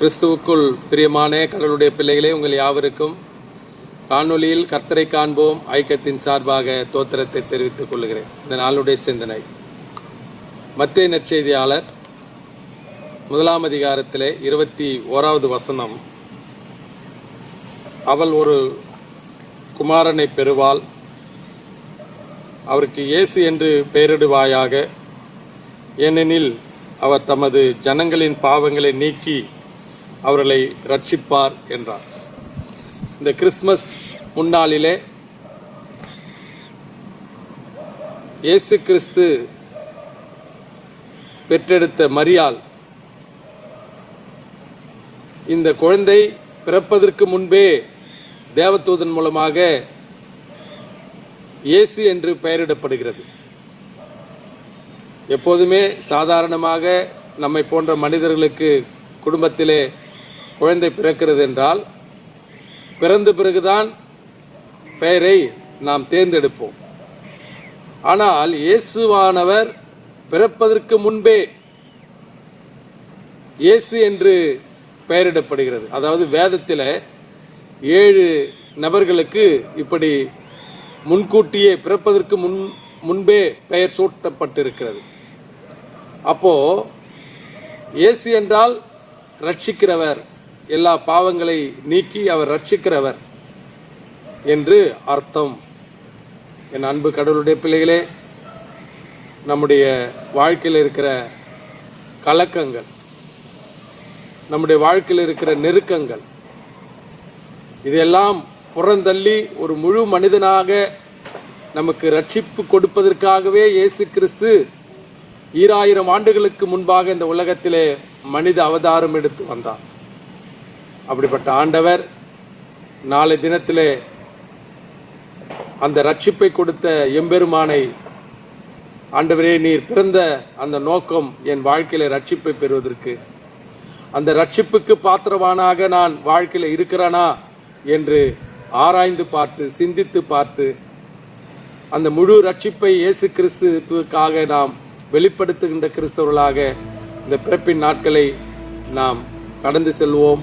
கிறிஸ்துவுக்குள் பிரியமான கடவுளுடைய பிள்ளைகளே உங்கள் யாவருக்கும் காணொலியில் கர்த்தரை காண்போம் ஐக்கியத்தின் சார்பாக தோத்திரத்தை தெரிவித்துக் கொள்கிறேன். இந்த நாளுடைய சிந்தனை. மத்திய நற்செய்தியாளர் முதலாம் அதிகாரத்திலே இருபத்தி ஓராவது வசனம். அவள் ஒரு குமாரனை பெறுவாள். அவருக்கு இயேசு என்று பெயரிடுவாயாக. ஏனெனில் அவர் தமது ஜனங்களின் பாவங்களை நீக்கி அவர்களை ரட்சிப்பார் என்றார். இந்த கிறிஸ்மஸ் முன்னாளிலே இயேசு கிறிஸ்து பெற்றெடுத்த மரியால் இந்த குழந்தை பிறப்பதற்கு முன்பே தேவதூதன் மூலமாக இயேசு என்று பெயரிடப்படுகிறது. எப்போதுமே சாதாரணமாக நம்மை போன்ற மனிதர்களுக்கு குடும்பத்திலே குழந்தை பிறக்கிறது என்றால் பிறந்த பிறகுதான் பெயரை நாம் தேர்ந்தெடுப்போம். ஆனால் இயேசுவானவர் பிறப்பதற்கு முன்பே இயேசு என்று பெயரிடப்படுகிறது. அதாவது வேதத்தில் ஏழு நபர்களுக்கு இப்படி முன்கூட்டியே பிறப்பதற்கு முன் முன்பே பெயர் சூட்டப்பட்டிருக்கிறது. அப்போ இயேசு என்றால் ரட்சிக்கிறவர் எல்லா பாவங்களை நீக்கி அவர் ரட்சிக்கிறவர் என்று அர்த்தம். என் அன்பு கடவுளுடைய பிள்ளைகளே நம்முடைய வாழ்க்கையில் இருக்கிற கலக்கங்கள் நம்முடைய வாழ்க்கையில் இருக்கிற நெருக்கங்கள் இதெல்லாம் புறந்தள்ளி ஒரு முழு மனிதனாக நமக்கு ரட்சிப்பு கொடுப்பதற்காகவே இயேசு கிறிஸ்து ஈராயிரம் ஆண்டுகளுக்கு முன்பாக இந்த உலகத்திலே மனித அவதாரம் எடுத்து வந்தார். அப்படிப்பட்ட ஆண்டவர் நாளை தினத்திலே அந்த ரட்சிப்பை கொடுத்த எம்பெருமானை ஆண்டவரே நீர் பிறந்த அந்த நோக்கம் என் வாழ்க்கையில ரட்சிப்பை பெறுவதற்கு. அந்த ரட்சிப்புக்கு பாத்திரவானாக நான் வாழ்க்கையில இருக்கிறானா என்று ஆராய்ந்து பார்த்து சிந்தித்து பார்த்து அந்த முழு ரட்சிப்பை இயேசு கிறிஸ்துவுக்காக நாம் வெளிப்படுத்துகின்ற கிறிஸ்தவர்களாக இந்த பிறப்பின் நாட்களை நாம் கடந்து செல்வோம்.